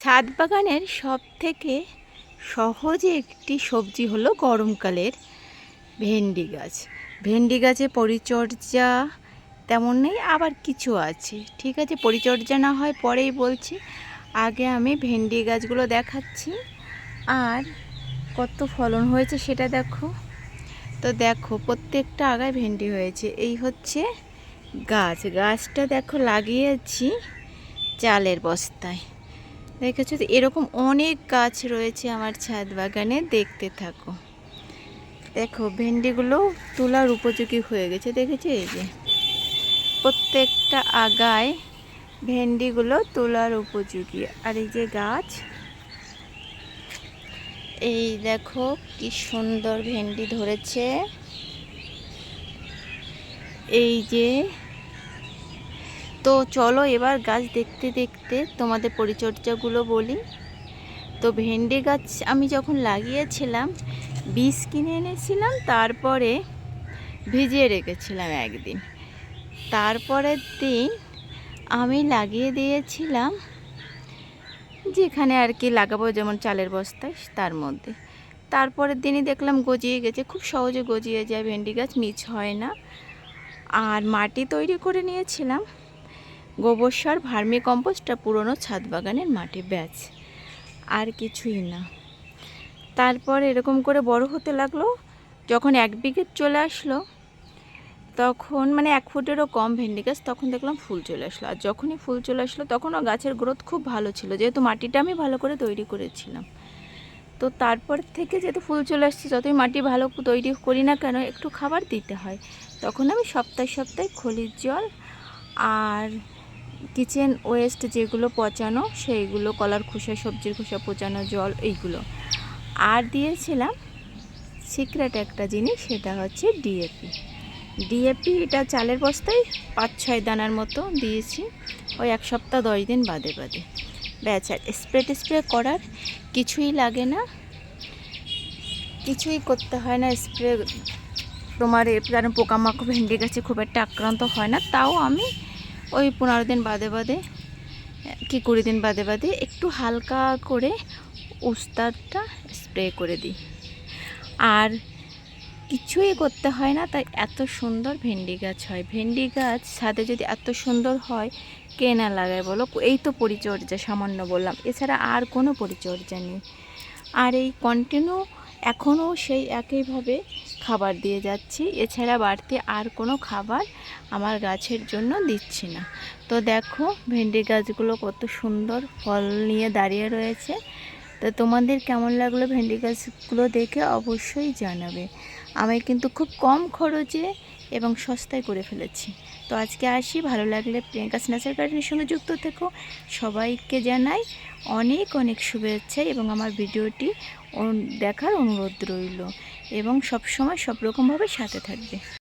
ছাদ বাগানের সব থেকে সহজে একটি সবজি হলো গরমকালের ভেন্ডি গাছ। ভেন্ডি গাছে পরিচর্যা তেমন নেই, আবার কিছু আছে। ঠিক আছে, পরিচর্যা না হয় পরেই বলছি। আগে আমি ভেন্ডি গাছগুলো দেখাচ্ছি। আর কত ফলন হয়েছে সেটা দেখো। তো দেখো, প্রত্যেকটা আগায় ভেন্ডি হয়েছে। এই হচ্ছে গাছ। গাছটা দেখো লাগিয়েছি চালের বস্তায়। দেখেছ তো? এরকম অনেক গাছ রয়েছে আমার ছাদ বাগানে, দেখতে থাকো। দেখো, ভেন্ডিগুলো তোলার উপযোগী হয়ে গেছে, দেখেছ? এই যে, প্রত্যেকটা আগায় ভেন্ডিগুলো তোলার উপযোগী। আর এই যে গাছ, এই দেখো কি সুন্দর ভেন্ডি ধরেছে। এই যে তো চলো এবার গাছ দেখতে দেখতে তোমাদের পরিচর্যাগুলো বলি। তো ভেন্ডি গাছ আমি যখন লাগিয়েছিলাম, বীজ কিনে এনেছিলাম, তারপরে ভিজিয়ে রেখেছিলাম একদিন। তারপরের দিন আমি লাগিয়ে দিয়েছিলাম যেখানে আর কি লাগাবো, যেমন চালের বস্তায় তার মধ্যে। তারপরের দিনই দেখলাম গজিয়ে গেছে, খুব সহজে গজিয়ে যায়, ভেন্ডি গাছ মিছ হয় না। আর মাটি তৈরি করে নিয়েছিলাম। গোবর সার, ভার্মি কম্পোস্টটা পুরনো ছাদ বাগানের মাটি ব্যাচ। আর কিছুই না। তারপর এরকম করে বড় হতে লাগল, যখন এক বিঘে চলে আসলো, তখন মানে এক ফুটেরও কম ভেন্ডি গাছ, তখন দেখলাম ফুল চলে আসলো। আর যখনই ফুল চলে আসলো, তখনও গাছের গ্রোথ খুব ভালো ছিল, যেহেতু মাটিটা আমি ভালো করে তৈরি করেছিলাম। তো তারপর থেকে যেহেতু ফুল চলে আসছে, যতই মাটি ভালো তৈরি করি না কেন, একটু খাবার দিতে হয়। তখন আমি সপ্তাহে সপ্তাহে খলির জল আর কিচেন ওয়েস্ট যেগুলো পচানো, সেইগুলো কলার খোসা, সবজির খোসা, পচানো জল, এইগুলো। আর দিয়েছিলাম সিক্রেট একটা জিনিস, সেটা হচ্ছে ডিএপি। ডিএপি এটা চালের বস্তায় পাঁচ ছয় দানার মতো দিয়েছি, ওই এক সপ্তাহ দশ দিন বাদে বাদে। ব্যাচ আর স্প্রে টেস্প্রে করার কিছুই লাগে না। কিছুই করতে হয় না, স্প্রে তোমার কারণ পোকামাকড় ভেন্ডি গাছে, খুব একটা আক্রান্ত হয় না। তাও আমি ওই পনেরো দিন বাদে বাদে, কি কুড়ি দিন বাদে বাদে একটু হালকা করে উস্তাদটা স্প্রে করে দিই। আর কিছুই করতে হয় না, তাই এত সুন্দর ভেন্ডি গাছ হয়। ভেন্ডি গাছ ছাদে যদি এত সুন্দর হয়, কে না লাগায় বলো? এই তো পরিচর্যা, সামান্য বললাম। এছাড়া আর কোনো পরিচর্যা নেই। আর এই কন্টিনিউ এখনও সেই একইভাবে খাবার দিয়ে যাচ্ছি। এছাড়া বাড়তি আর কোনো খাবার আমার গাছের জন্য দিচ্ছি না। তো দেখো, ভেন্ডি গাছগুলো কত সুন্দর ফল নিয়ে দাঁড়িয়ে রয়েছে। তো তোমাদের কেমন লাগল ভেন্ডি গাছগুলো দেখে অবশ্যই জানাবে। আমি কিন্তু খুব কম খরচে এবং সস্তায় করে ফেলেছি। তো আজকে আসি, ভালো লাগলে প্রিয়াঙ্কা স্ন্যাচার গার্ডেনের সঙ্গে যুক্ত থেকো। সবাইকে জানাই অনেক অনেক শুভেচ্ছা এবং আমার ভিডিওটি দেখার অনুরোধ রইল এবং সবসময় সব রকমভাবে সাথে থাকবে।